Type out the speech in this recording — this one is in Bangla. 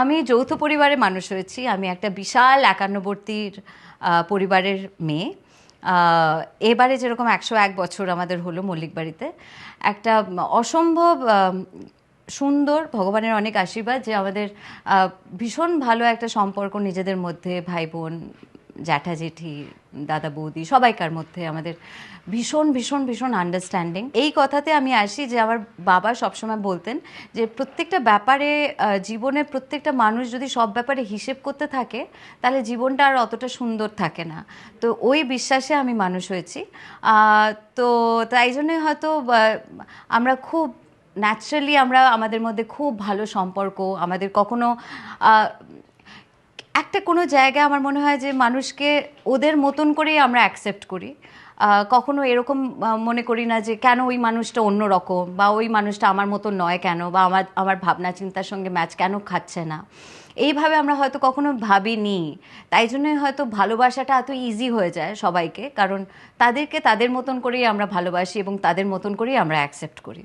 আমি যৌথ পরিবারের মানুষ হয়েছি। আমি একটা বিশাল একান্নবর্তীর পরিবারের মেয়ে। এবারে যেরকম একশো এক বছর আমাদের হলো মল্লিক বাড়িতে একটা অসম্ভব সুন্দর, ভগবানের অনেক আশীর্বাদ যে আমাদের ভীষণ ভালো একটা সম্পর্ক নিজেদের মধ্যে ভাই বোন জ্যাঠা জেঠি দাদা বৌদি, সবাইকার মধ্যে আমাদের ভীষণ ভীষণ ভীষণ আন্ডারস্ট্যান্ডিং এই কথাতে আমি আসি যে আমার বাবা সবসময় বলতেন যে প্রত্যেকটা ব্যাপারে জীবনের প্রত্যেকটা মানুষ যদি সব ব্যাপারে হিসেব করতে থাকে, তাহলে জীবনটা আর অতটা সুন্দর থাকে না। তো ওই বিশ্বাসে আমি মানুষ হয়েছি। তো তাই জন্যই হয়তো আমরা খুব ন্যাচারালি আমরা আমাদের মধ্যে খুব ভালো সম্পর্ক, আমাদের কখনো একটা কোনো জায়গায় আমার মনে হয় যে মানুষকে ওদের মতন করেই আমরা অ্যাকসেপ্ট করি। কখনো এরকম মনে করি না যে কেন ওই মানুষটা অন্য রকম বা ওই মানুষটা আমার মতো নয় কেন বা আমার আমার ভাবনা চিন্তার সঙ্গে ম্যাচ কেন খাচ্ছে না। এইভাবে আমরা হয়তো কখনো ভাবিনি। তাই জন্যই হয়তো ভালোবাসাটা এত ইজি হয়ে যায় সবাইকে, কারণ তাদেরকে তাদের মতন করেই আমরা ভালোবাসি এবং তাদের মতন করেই আমরা অ্যাকসেপ্ট করি।